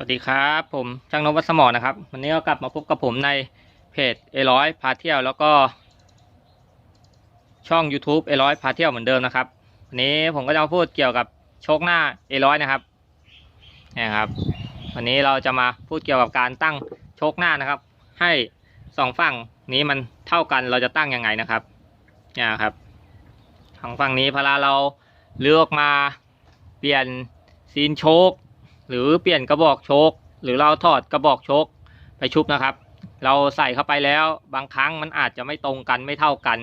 วัสดีครับ ผมช่างนวัฒน์สมอนะครับ วันนี้ก็กลับมาพบกับผมในเพจเอร้อยพาเที่ยวแล้วก็ ช่อง YouTube เอร้อยพาเที่ยวเหมือนเดิมนะครับ วันนี้ผมก็จะมาพูดเกี่ยวกับโชคหน้าเอร้อยนะครับนี่ครับ วันนี้เราจะมาพูดเกี่ยวกับการตั้งโชคหน้านะครับ ให้สองฝั่งนี้มันเท่ากันเราจะตั้งยังไงนะครับนี่ครับทางฝั่งนี้พอเราเราเลือกมาเปลี่ยนซีนโชค หรือเปลี่ยนกระบอกโชคหรือเราถอดกระบอกโชคไปชุบนะครับ เราใส่เข้าไปแล้วบางครั้งมันอาจจะไม่ตรงกันไม่เท่ากัน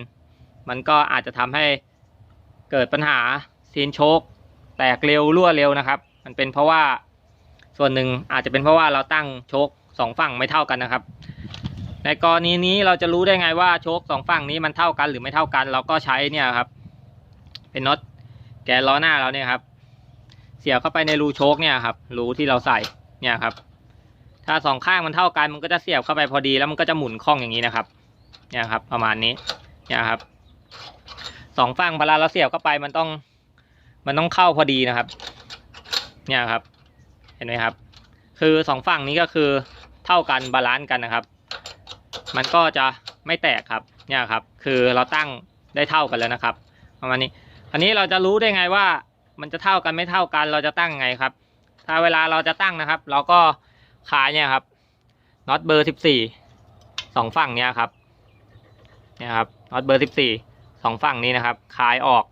มันก็อาจจะทำให้เกิดปัญหาซีนโชคแตกเร็วรั่วเร็วนะครับ มันเป็นเพราะว่าส่วนหนึ่งอาจจะเป็นเพราะว่าเราตั้งโชคสองฝั่งไม่เท่ากันนะครับ ในกรณีนี้เราจะรู้ได้ไงว่าโชคสองฝั่งนี้มันเท่ากันหรือไม่เท่ากัน เราก็ใช้เนี่ยครับ เป็นน็อตแกนล้อหน้าเราเนี่ยครับ สียบเข้าไปในรูโชคเนี่ยครับรูที่เราใส่เนี่ยครับ ถ้าสองข้างมันเท่ากันมันก็จะเสียบเข้าไปพอดีแล้วมันก็จะหมุนคล่องอย่างนี้นะครับ เนี่ยครับ ประมาณนี้เนี่ยครับสองฝั่งเวลาเราเสียบเข้าไปมันต้อง มันต้องเข้าพอดีนะครับ เนี่ยครับ เห็นไหมครับ คือสองฝั่งนี้ก็คือเท่ากันบาลานซ์กันนะครับ มันก็จะไม่แตกครับ เนี่ยครับ คือเราตั้งได้เท่ากันแล้วนะครับ ประมาณนี้ อันนี้เราจะรู้ได้ไงว่า มันจะเท่ากันไม่เท่ากันเราจะตั้งไงครับ ถ้าเวลาเราจะตั้งนะครับ เราก็ขายเนี่ยครับน็อตเบอร์สิบสี่สองฝั่งเนี่ยครับเนี่ยครับน็อตเบอร์สิบสี่สองฝั่งนี้นะครับขายออก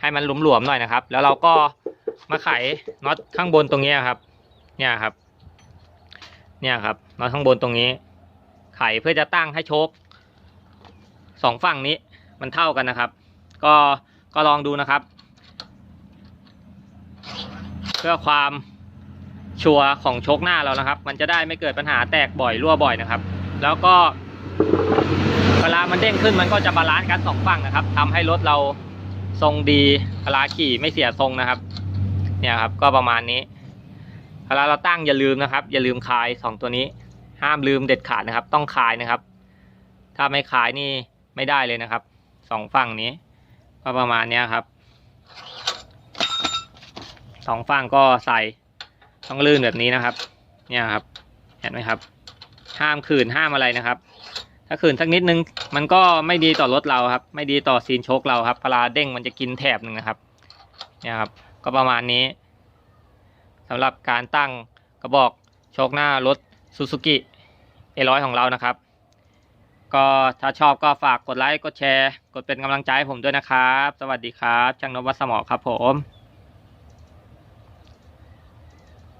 ให้มันหลวมๆหน่อยนะครับ แล้วเราก็มาไขน็อตข้างบนตรงนี้ครับ เนี่ยครับ เนี่ยครับน็อตข้างบนตรงนี้ ไขเพื่อจะตั้งให้โชคสองฝั่งนี้มันเท่ากันนะครับ ก็ก็ลองดูนะครับ เพื่อความชัวร์ของโชคหน้าเรานะครับ มันจะได้ไม่เกิดปัญหาแตกบ่อยรั่วบ่อยนะครับ แล้วก็เวลามันเด้งขึ้นมันก็จะบาลานซ์กันสองฝั่งนะครับทำให้รถเราทรงดีเวลาขี่ไม่เสียทรงนะครับ เนี่ยครับก็ประมาณนี้เวลาเราตั้งอย่าลืมนะครับ อย่าลืมคลายสองตัวนี้ ห้ามลืมเด็ดขาดนะครับ ต้องคลายนะครับ ถ้าไม่คลายนี่ไม่ได้เลยนะครับสองฝั่งนี้ ก็ประมาณนี้ครับ สองฝั่งก็ใส่ต้องลื่นแบบนี้นะครับ เนี่ยครับ เห็นไหมครับ ห้ามขืนห้ามอะไรนะครับ ถ้าขืนสักนิดนึง มันก็ไม่ดีต่อรถเราครับ ไม่ดีต่อซีนโชคเราครับเวลาเด้งมันจะกินแถบหนึ่งนะครับ เนี่ยครับ ก็ประมาณนี้สำหรับการตั้งกระบอกโชคหน้ารถซูซูกิเอร้อยของเรานะครับ ก็ถ้าชอบก็ฝากกดไลค์กดแชร์ กดเป็นกำลังใจให้ผมด้วยนะครับ สวัสดีครับช่างนพวัสมอครับผม